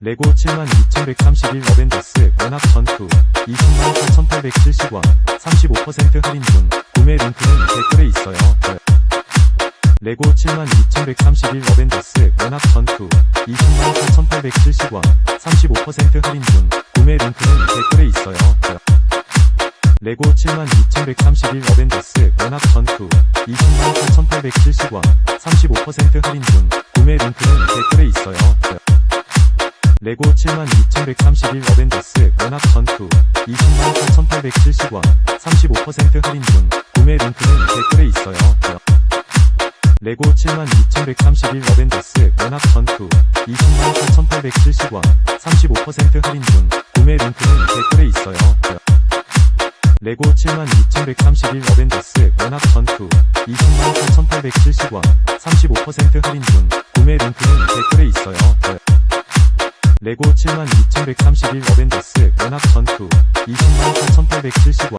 레고 72,131 어벤져스 연합 전투 204,870원 35% 할인 중 구매 링크는 댓글에 있어요. 네. 레고 72,131 어벤져스 연합 전투 204,870원 35% 할인 중 구매 링크는 댓글에 있어요. 네. 레고 72,131 어벤져스 연합 전투 204,870원 35% 할인 중 구매 링크는 댓글에 있어요. 네. 레고 72,131 어벤져스 연합 전투 204,870원 35% 할인 중 구매 링크는 댓글에 있어요. 네. 레고 72,131 어벤져스 연합 전투 204,870원 35% 할인 중 구매 링크는 댓글에 있어요. 네. 레고 72,131 어벤져스 연합 전투 204,870원 35% 할인 중 구매 링크는 댓글에 있어요. 네. 레고 72,131 어벤져스 연합 전투 204,870원